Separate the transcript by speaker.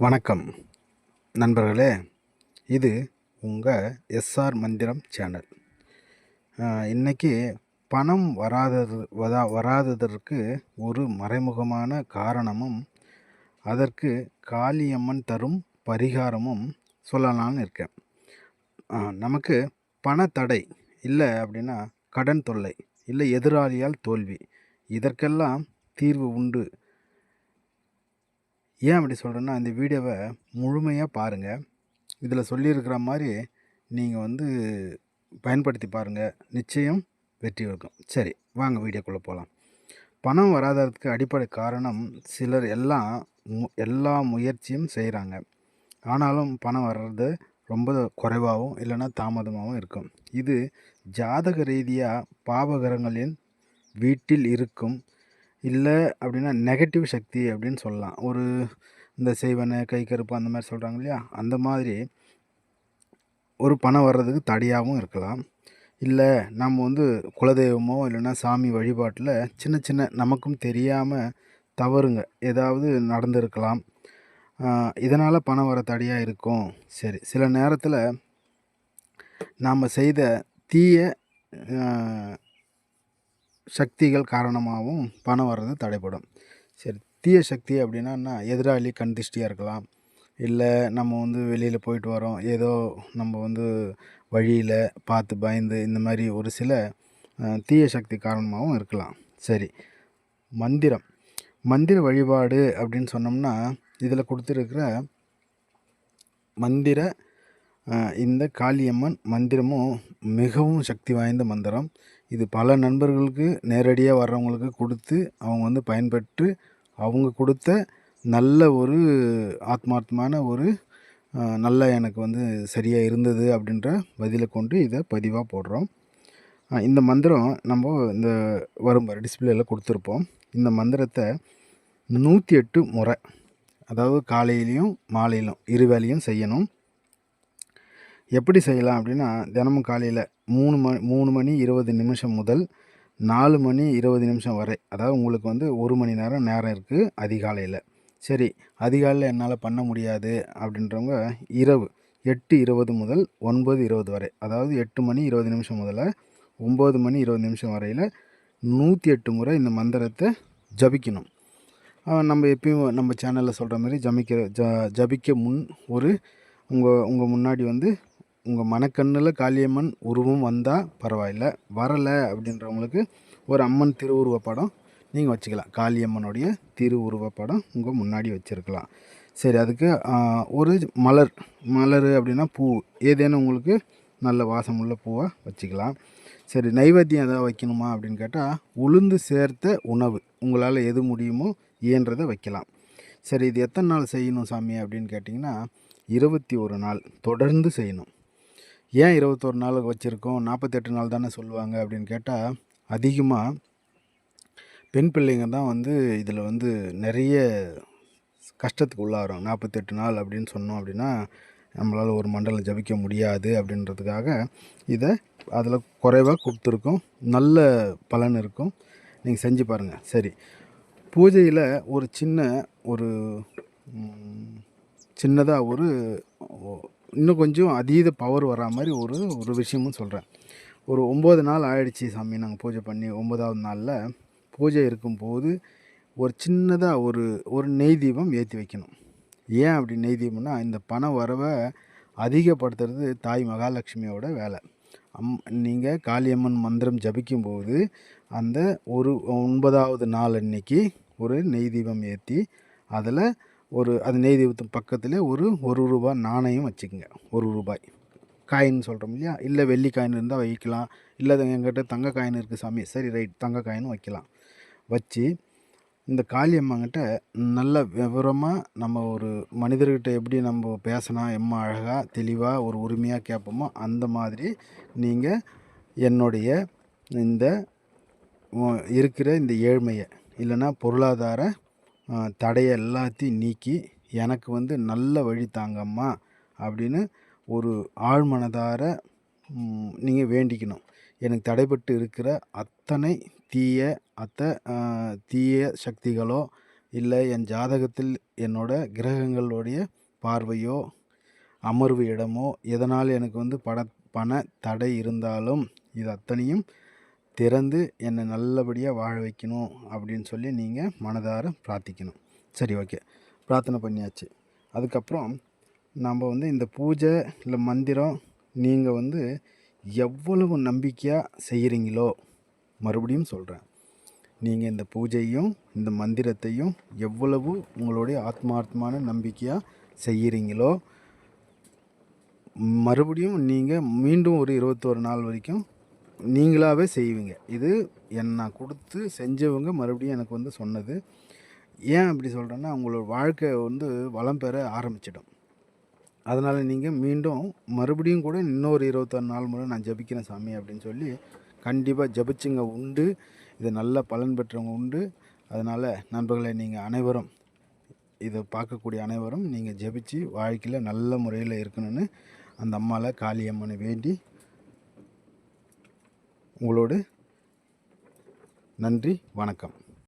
Speaker 1: வணக்கம். நண்பர்களே இது உங்கள் எஸ்ஆர் மந்திரம் சேனல். இன்றைக்கி பணம் வராதது வதா வராததற்கு ஒரு மறைமுகமான காரணமும் அதற்கு காளியம்மன் தரும் பரிகாரமும் சொல்லலாம்னு இருக்கேன். நமக்கு பணத்தடை இல்லை அப்படின்னா கடன் தொல்லை இல்லை எதிராளியால் தோல்வி இதற்கெல்லாம் தீர்வு உண்டு ஏன் அப்படி சொல்கிறேன்னா இந்த வீடியோவை முழுமையாக பாருங்கள் இதில் சொல்லியிருக்கிற மாதிரி நீங்கள் வந்து பயன்படுத்தி பாருங்கள் நிச்சயம் வெற்றி இருக்கும் சரி வாங்க வீடியோக்குள்ளே போகலாம் பணம் வராததுக்கு அடிப்படை காரணம் சிலர் எல்லாம் மு- எல்லா முயற்சியும் செய்கிறாங்க ஆனாலும் பணம் வர்றது ரொம்ப குறைவாகவும் இல்லைன்னா தாமதமாகவும் இருக்கும். இது ஜாதக ரீதியாக பாவகரங்களின் வீட்டில் இருக்கும் இல்லை அப்படின்னா நெகட்டிவ் சக்தி அப்படின்னு சொல்லலாம். ஒரு இந்த செய்வனை கை கருப்பு அந்த மாதிரி சொல்கிறாங்க இல்லையா? அந்த மாதிரி ஒரு பணம் வர்றதுக்கு தடையாகவும் இருக்கலாம். இல்லை நம்ம வந்து குலதெய்வமோ இல்லைன்னா சாமி வழிபாட்டில் சின்ன சின்ன நமக்கும் தெரியாமல் தவறுங்க. ஏதாவது நடந்திருக்கலாம். இதனால் பணம் வர தடையாக இருக்கும். சரி சில நேரத்தில் நாம் செய்த தீய சக்திகள் காரணமாகவும் பணம் வர்றது தடைப்படும் சரி தீய சக்தி அப்படின்னா என்ன? எதிராளி கண் திருஷ்டியாக இருக்கலாம். இல்லை நம்ம வந்து வெளியில் போயிட்டு வரோம். ஏதோ நம்ம வந்து வழியில் பார்த்து பயந்து இந்த மாதிரி ஒரு சில தீய சக்தி காரணமாகவும் இருக்கலாம். சரி மந்திரம். மந்திர வழிபாடு அப்படின்னு சொன்னோம்னா இதில் கொடுத்துருக்கிற மந்திர இந்த காளியம்மன் மந்திரமும் மிகவும் சக்தி வாய்ந்த மந்திரம். இது பல நண்பர்களுக்கு நேரடியாக வர்றவங்களுக்கு கொடுத்து அவங்க வந்து பயன்பெற்று அவங்க கொடுத்த நல்ல ஒரு ஆத்மார்த்தமான ஒரு நல்ல எனக்கு வந்து சரியாக இருந்தது அப்படின்ற பதிலை கொண்டு இதை பதிவாக போடுறோம். இந்த மந்திரம் நம்ம இந்த வரும் டிஸ்பிளேல கொடுத்துருப்போம். இந்த மந்திரத்தை நூற்றி எட்டு முறை அதாவது காலையிலையும் மாலையிலும் இரு வேலையும் செய்யணும். எப்படி செய்யலாம் அப்படின்னா தினமும் காலையில் மூணு மணி மூணு மணி இருபது நிமிஷம் முதல் நாலு மணி இருபது நிமிஷம் வரை. அதாவது உங்களுக்கு வந்து ஒரு மணி நேரம் நேரம் இருக்குது அதிகாலையில். சரி அதிகாலையில் என்னால் பண்ண முடியாது அப்படின்றவங்க இரவு எட்டு இருபது முதல் ஒன்பது இருபது வரை. அதாவது எட்டு மணி இருபது நிமிஷம் முதல்ல ஒம்பது மணி இருபது நிமிஷம் வரையில் நூற்றி எட்டு முறை இந்த மந்திரத்தை ஜபிக்கணும். நம்ம எப்பயும் நம்ம சேனலில் சொல்கிற மாதிரி ஜமிக்கிற ஜ ஜபிக்க முன் ஒரு உங்கள் உங்கள் முன்னாடி வந்து உங்கள் மனக்கண்ணில் காளியம்மன் உருவம் வந்தால் பரவாயில்ல வரலை அப்படின்றவங்களுக்கு ஒரு அம்மன் திருவுருவ படம் நீங்கள் வச்சுக்கலாம். காளியம்மனுடைய திருவுருவ படம் உங்கள் முன்னாடி வச்சுருக்கலாம். சரி அதுக்கு ஒரு மலர் மலர் அப்படின்னா பூ ஏதேனும் உங்களுக்கு நல்ல வாசமுள்ள பூவாக வச்சுக்கலாம். சரி நைவேத்தியம் எதாவது வைக்கணுமா அப்படின்னு கேட்டால் உளுந்து சேர்த்த உணவு உங்களால் எது முடியுமோ இயன்றதை வைக்கலாம். சரி இது எத்தனை நாள் செய்யணும் சாமி அப்படின்னு கேட்டிங்கன்னா இருபத்தி ஒரு நாள் தொடர்ந்து செய்யணும். ஏன் இருபத்தொரு நாள் வச்சுருக்கோம்? நாற்பத்தெட்டு நாள் தானே சொல்லுவாங்க அப்படின்னு கேட்டால் அதிகமாக பெண் பிள்ளைங்க தான் வந்து இதில் வந்து நிறைய கஷ்டத்துக்கு உள்ளாகிறோம் நாற்பத்தெட்டு நாள் அப்படின்னு சொன்னோம் அப்படின்னா நம்மளால் ஒரு மண்டலம் ஜபிக்க முடியாது அப்படின்றதுக்காக இதை அதில் குறைவாக கொடுத்துருக்கோம். நல்ல பலன் இருக்கும். நீங்கள் செஞ்சு பாருங்கள் சரி. பூஜையில் ஒரு சின்ன ஒரு சின்னதாக ஒரு ஓ- இன்னும் கொஞ்சம் அதீத பவர் வரா மாதிரி ஒரு ஒரு விஷயமும் சொல்கிறேன் ஒரு ஒம்பது நாள் ஆயிடுச்சு சாமி நாங்கள் பூஜை பண்ணி ஒம்பதாவது நாளில். பூஜை இருக்கும்போது ஒரு சின்னதாக ஒரு ஒரு நெய் தீபம் ஏற்றி வைக்கணும். ஏன் அப்படி நெய் தீபம்னா இந்த பண வரவை அதிகப்படுத்துறது தாய் மகாலட்சுமியோட வேலை. அம் நீங்கள் காளியம்மன் மந்திரம் ஜபிக்கும்போது அந்த ஒரு ஒன்பதாவது நாள் அன்னைக்கு ஒரு நெய் தீபம் ஏற்றி அதில் ஒரு அது நெய் தீபத்து பக்கத்தில் ஒரு ஒரு ரூபாய் நாணயம் வச்சுக்கோங்க. ஒரு ரூபாய். காயின் சொல்கிறோம் இல்லையா? இல்லை வெள்ளி காயின் இருந்தால் வைக்கலாம். இல்லை எங்கிட்ட தங்க காயின் இருக்குது சாமி. சரி ரைட் தங்க காயினும் வைக்கலாம். வச்சு இந்த காளியம்மாங்கிட்ட நல்ல விவரமாக நம்ம ஒரு மனிதர்கிட்ட எப்படி நம்ம பேசினா எம்மா அழகாக தெளிவாக ஒரு உரிமையாக கேட்போமோ அந்த மாதிரி நீங்கள் என்னுடைய இந்த இருக்கிற இந்த ஏழ்மையை இல்லைன்னா பொருளாதார தடையை எல்லாத்தையும் நீக்கி எனக்கு வந்து நல்ல வழி தாங்கம்மா அப்படின்னு ஒரு ஆழ்மனதார நீங்கள் வேண்டிக்கணும். எனக்கு தடைப்பட்டு இருக்கிற அத்தனை தீய அத்த தீய சக்திகளோ இல்லை என் ஜாதகத்தில் என்னோட கிரகங்களுடைய பார்வையோ அமர்வு இடமோ எதனால் எனக்கு வந்து பட பண தடை இருந்தாலும் இது அத்தனையும் திறந்து என்னை நல்லபடியாக வாழ வைக்கணும் அப்படின்னு சொல்லி நீங்கள் மனதார பிரார்த்திக்கணும். சரி ஓகே. பிரார்த்தனை பண்ணியாச்சு. அதுக்கப்புறம் நம்ம வந்து இந்த பூஜை இல்லை மந்திரம் நீங்கள் வந்து எவ்வளவு நம்பிக்கையாக செய்கிறீங்களோ மறுபடியும் சொல்கிறேன் நீங்கள் இந்த பூஜையும் இந்த மந்திரத்தையும் எவ்வளவு உங்களுடைய ஆத்மார்த்தமான நம்பிக்கையாக செய்கிறீங்களோ மறுபடியும் நீங்கள் மீண்டும் ஒரு இருபத்தோரு நாள் வரைக்கும் நீங்களாகவே செய்வீங்க. இது என் நான் கொடுத்து செஞ்சவங்க மறுபடியும் எனக்கு வந்து சொன்னது. ஏன் அப்படி சொல்கிறேன்னா உங்களோட வாழ்க்கை வந்து வளம் பெற ஆரம்பிச்சிடும். அதனால் நீங்கள் மீண்டும் மறுபடியும் கூட இன்னொரு இருபத்தாறு நாள் முறை நான் ஜபிக்கிறேன் சாமி அப்படின்னு சொல்லி கண்டிப்பாக ஜபிச்சுங்க. உண்டு. இது நல்ல பலன் பெற்றவங்க உண்டு. அதனால் நண்பர்களை நீங்கள் அனைவரும் இதை பார்க்கக்கூடிய அனைவரும் நீங்கள் ஜபிச்சு வாழ்க்கையில் நல்ல முறையில் இருக்கணும்னு அந்த அம்மாவில் காளியம்மனை வேண்டி உங்களோடு நன்றி வணக்கம்.